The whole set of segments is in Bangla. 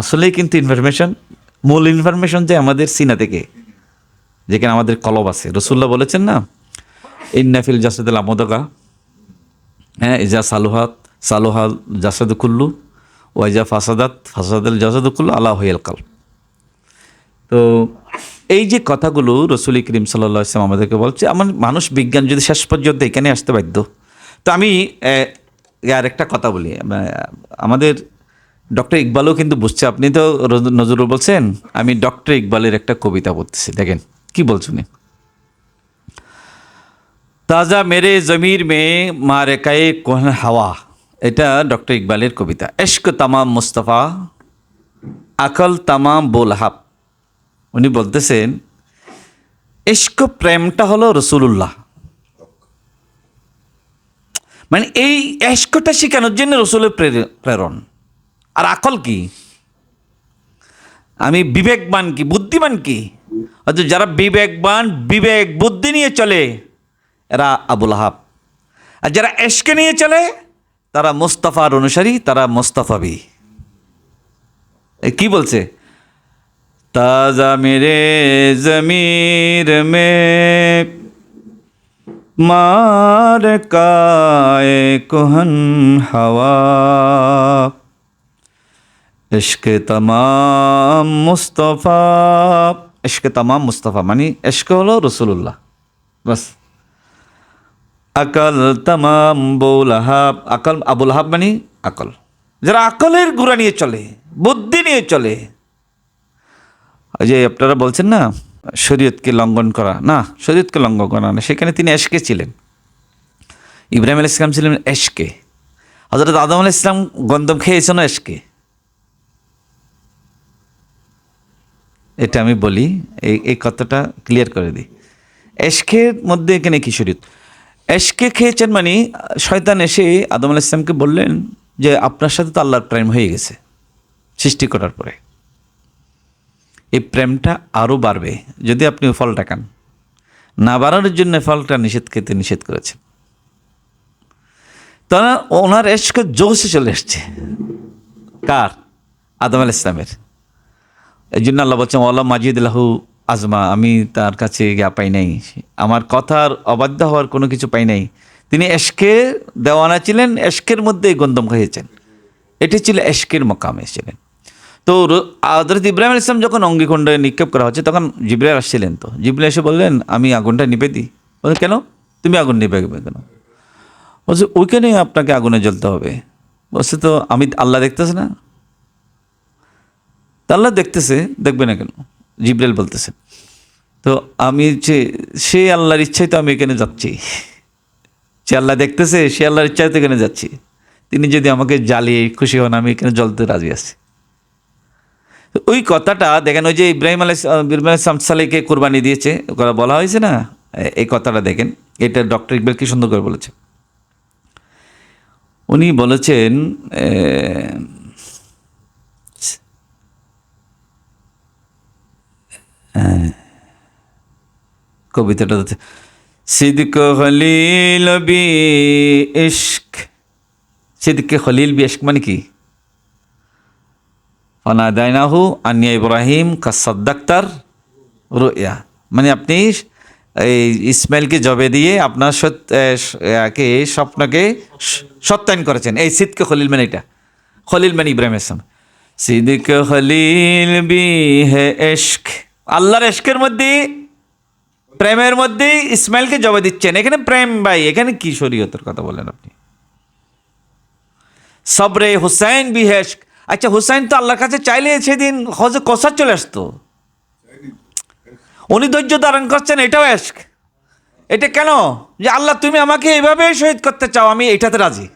আসলেই কিন্তু ইনফরমেশন মূল ইনফরমেশন যে আমাদের সিনা থেকে, যেখানে আমাদের কলব আছে। রসুল্লাহ বলেছেন না ইন্নাফিল জাসাদুল আমদগা হ্যাঁ ইজা সালুহাত সালুহাল জাসাদ কুল্লু ওয়াইজা ফাসাদাত ফাসাদুল জাসাদ কুল্লু আল্লাহ হইয়াল কাল তো এই যে কথাগুলো রসুল করিম সাল্লা ইসলাম আমাদেরকে বলছে, আমার মানুষ বিজ্ঞান যদি শেষ পর্যন্ত এখানে আসতে বাধ্য। তো আমি আর একটা কথা বলি। আমাদের ডক্টর ইকবালও কিন্তু বুঝছে। আপনি তো নজরুল বলছেন, আমি ডক্টর ইকবালের একটা কবিতা বলতেছি দেখেন, কি বলছেন তাজা মেরে জমির মে মারে কায়ে কোহন হাওয়া। এটা ডক্টর ইকবালের কবিতা। এশক তামাম মুস্তফা, আকল তামাম বোলহাব উনি বলতেছেন ইস্ক প্রেমটা হলো রসুলুল্লাহ। মানে এই এস্কটা শেখানোর জন্য রসুলের প্রের- প্রেরণ। আর আকল কি? আমি বিবেকবান কি? বুদ্ধিমান কি? অথচ যারা বিবেকবান, বিবেক বুদ্ধি নিয়ে চলে, এরা আবুল আহাব। আর যারা এশকে নিয়ে চলে, তারা মোস্তফার অনুসারী, তারা মোস্তফাবি। কি বলছে? তাজা মেরে জমির মে মার কায় কোহন হাওয়া। ইশক তমাম মুস্তফা ইশক তমাম মুস্তফা মানে ইশক হলো রসুল্লাহ বাস। আকল তমাম বউল আহাব, আকল আবুল হাব মানে আকল। যারা আকলের গুড়া নিয়ে চলে, বুদ্ধি নিয়ে চলে। যে আপনারা বলছেন না, শরীয়তকে লঙ্ঘন করা, না, শরীয়তকে লঙ্ঘন করা না, সেখানে তিনি এশকে ছিলেন। ইব্রাহিম আল ইসলাম ছিলেন এশকে। হজরত আদম আল ইসলাম গন্ধম খেয়েছেন এশকে। এটা আমি বলি, এই এই কথাটা ক্লিয়ার করে দিই। এশকের মধ্যে এখানে কি শরীয়ত? এশকে খেয়েছেন মানে শয়তান এসে আদম আল ইসলামকে বললেন যে, আপনার সাথে তো আল্লাহর প্রেম হয়ে গেছে, সৃষ্টি করার পরে। এই প্রেমটা আরও বাড়বে, যদি আপনি ফলটা খান। না বাড়ানোর জন্য ফলটা নিষেধ খেতে নিষেধ করেছেন। তারা ওনার এসকে জোশে চলে এসছে। কার? আদম আল ইসলামের এই জন্য আল্লাহ বলছেন ওলা মাজিদুল্লাহু আজমা। আমি তার কাছে গিয়া পাই নাই। আমার কথার অবাধ্য হওয়ার কোনো কিছু পাই নাই। তিনি এশকে দেওয়ানা ছিলেন, এশকের মধ্যে গন্দম খাইয়েছেন। এটি ছিল এশকের মকামে ছিলেন তো হজরত ইব্রাহিম ইসলাম যখন অঙ্গিকুণ্ডে নিক্ষেপ করা হচ্ছে, তখন জিব্রাইল আসছিলেন তো। জিব্রাইল এসে বললেন, আমি আগুনটা নিভে দিই। বলে কেন? তুমি আগুন নিবে কেন? বলছে ওইখানে আপনাকে আগুনে জ্বলতে হবে। বলছে, তো আমি আল্লাহ দেখতেছে না? তা আল্লাহ দেখতেছে, দেখবে না কেন? জিব্রাইল বলতেছে, তো আমি যে, সে আল্লাহর ইচ্ছায় তো আমি এখানে যাচ্ছি। সে আল্লাহ দেখতেছে, সে আল্লাহর ইচ্ছায় তো এখানে যাচ্ছি। তিনি যদি আমাকে জ্বালিয়ে খুশি হন, আমি এখানে জ্বলতে রাজি আছি। ওই কথাটা, দেখেন ওই যে ইব্রাহিম আলাই ইব্রাহিম সামসালিকে কোরবানি দিয়েছে ওরা বলা হয়েছে না? এই কথাটা দেখেন, এটা ডক্টর ইকবাল কি সুন্দর করে বলেছে। উনি বলেছেন এ, হ্যাঁ, কবিতাটা হচ্ছে, সিদ্ক খলিল বি ইশক। সিদ্কে খলিল বি ইশক মানে কি? ফানাদাইনাহু আনিয়া ইব্রাহিম কাসাদ্দাক্তার রুয়া মানে আপনি এই ইসমাইলকে জবে দিয়ে আপনার একে স্বপ্নকে সত্যায়ন করেছেন। এই সিদকে খলিল মানে এটা। খলিল মানে ইব্রাহিম ইসলাম সিদ্ক খলিল বি হে এশক আল্লাহর এশকের মধ্যে, প্রেমের মধ্যে ইসমাইলকে জবে দিচ্ছেন। এখানে প্রেম ভাই, এখানে কি শরীয়তের কথা বলেন আপনি? সবরে হুসাইন বিহেশ আচ্ছা হুসাইন তো আল্লাহর কাছে চাইলে সেদিন হজে কষার চলে আসতো। উনি ধৈর্য ধারণ করছেন, এটাও এশক। এটা কেন? যে আল্লাহ, তুমি আমাকে এভাবে শহীদ করতে চাও, আমি এটাতে রাজি।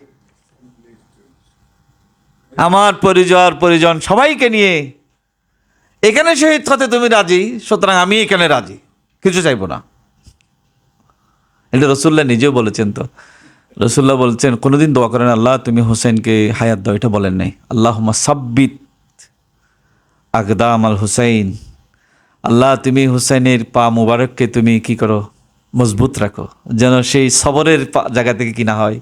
আমার পরিজন পরিজন সবাইকে নিয়ে এখানে শহীদ হতে তুমি রাজি, সুতরাং আমি এখানে রাজি। কিছু চাইব না। এটা রসুল্লাহ নিজেও বলেছেন তো। রসুল্লাহ বলছেন, কোনোদিন দোয়া করেন, আল্লাহ তুমি হোসেনকে হায়াত দাও, এটা বলেন নাই। আল্লাহ সাব্বিত আকদাম আল হুসাইন। আল্লাহ তুমি হুসাইনের পা মুবারককে তুমি কি করো? মজবুত রাখো। যেন সেই সবরের জায়গা থেকে কি না হয়।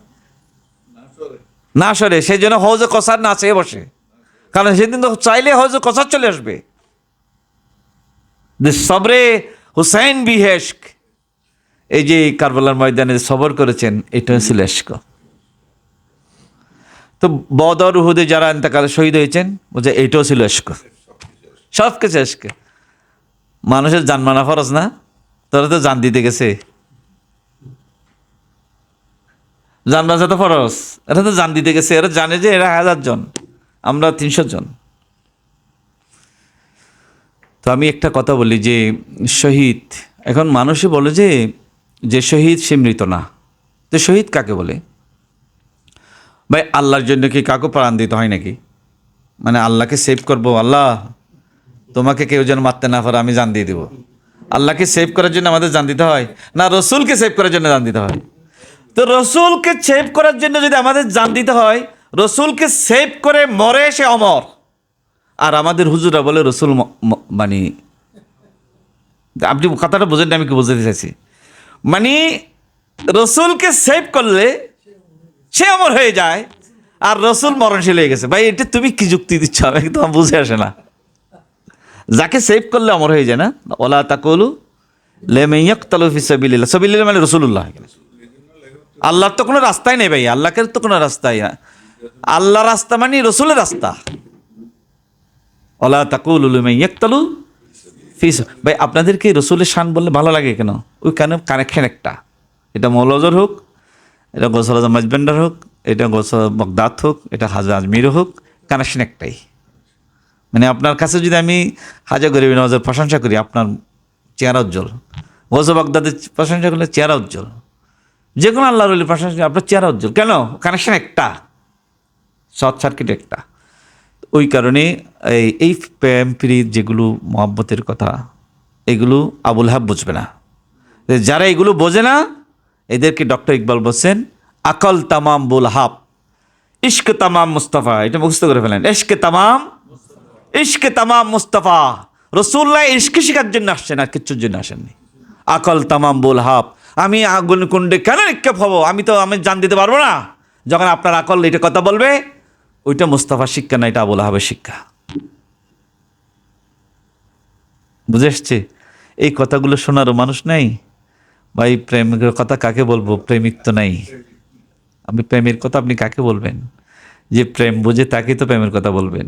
না সরে। সেই জন্য হৌজে কসার না চেয়ে বসে। কারণ সেদিন তো চাইলে হয়তো কথা চলে আসবে। যে সবরে হুসাইন বিহেস্ক এই যে কারবালার ময়দানে সবর করেছেন, এটা ছিল এশক তো বদর উহুদে যারা এন্তকালে শহীদ হয়েছেন, বলছে এটাও ছিল এশক সব কিছু এশক মানুষের জান মানা ফরজ না? তোরা তো জান দিতে গেছে। জান বাঁচা তো ফরজ। এরা তো জান দিতে গেছে। এরা জানে যে এরা হাজার জন। আমরা তিনশো জন। তো আমি একটা কথা বলি যে শহীদ, এখন মানুষই বলে যে যে শহীদ সে মৃত না। তো শহীদ কাকে বলে? ভাই, আল্লাহর জন্য কি কাকে প্রাণ দিতে হয় নাকি? মানে আল্লাহকে সেভ করব, আল্লাহ, তোমাকে কেউ যেন মারতে না পারে, আমি জান দিয়ে দেবো। আল্লাহকে সেভ করার জন্য আমাদের জান দিতে হয়? না, রসুলকে সেভ করার জন্য জান দিতে হয়? তো রসুলকে সেভ করার জন্য যদি আমাদের জান দিতে হয়, রসুলকে সেভ করে মরে সে অমর। আর আমাদের হুজুরা বলে, রসুল মানে আপনি কথাটা বোঝেন আমি কি বুঝতে চাইছি? মানে রসুলকে সেভ করলে সে অমর হয়ে যায়, আর রসুল মরণশীল হয়ে গেছে। ভাই, এটা তুমি কি যুক্তি দিচ্ছ? আমি একদম বুঝে আসে না। যাকে সেভ করলে অমর হয়ে যায় না। ওলা তাকলু লেমেয়াক তালুফি সাবিল্লা সাবিল্লা মানে রসুল্লাহ আল্লাহর তো কোনো রাস্তাই নেই ভাই। আল্লাহকে তো কোনো রাস্তাই না। আল্লাহ রাস্তা মানে রসুলের রাস্তা। ওলা তাকুল ফিস ভাই আপনাদেরকে রসুলের শান বললে ভালো লাগে কেন? ওই কেন? কানেকশন একটা। এটা মৌলজর হোক, এটা গোসল আজম মাজবেন্ডার হোক, এটা গোসল বগদাত হোক, এটা হাজা আজমির হোক, কানেকশন একটাই। মানে আপনার কাছে যদি আমি হাজা গরিব নওয়াজের প্রশংসা করি, আপনার চেহারা উজ্জ্বল। গোসল বগদাদের প্রশংসা করলে চেহারা উজ্জ্বল। যে কোনো আল্লাহর অলির প্রশংসা আপনার চেহারা উজ্জ্বল। কেন? কানেকশন একটা। শর্ট সার্কিট একটা। ওই কারণে এই প্রেম প্রীত যেগুলো মহাব্বতের কথা, এগুলো আবুল হাব বুঝবে না। যারা এগুলো বোঝে না, এদেরকে ডক্টর ইকবাল বলছেন, আকল তামাম বুল হাব, ইশক তামাম মুস্তফা। এটা মুখস্থ করে ফেলেন। ইশকে তামাম ইশকে তামাম মুস্তফা। রসুল্লাহ ইশকে শেখার জন্য আসছেন, আর কিচ্ছুর জন্য আসেননি। আকল তামাম বুল হাব, আমি আগুন কুণ্ডে কেন নিক্ষেপ হব? আমি তো, আমি জান দিতে পারব না। যখন আপনার আকল এটা কথা বলবে ওইটা মোস্তাফা শিক্ষা না, এটা আবুল আহাবের শিক্ষা। বুঝে এসছে এই কথাগুলো শোনারও মানুষ নাই। ভাই প্রেমিকের কথা কাকে বলব? প্রেমিক তো নাই। আমি প্রেমের কথা আপনি কাকে বলবেন? যে প্রেম বোঝে তাকে তো প্রেমের কথা বলবেন।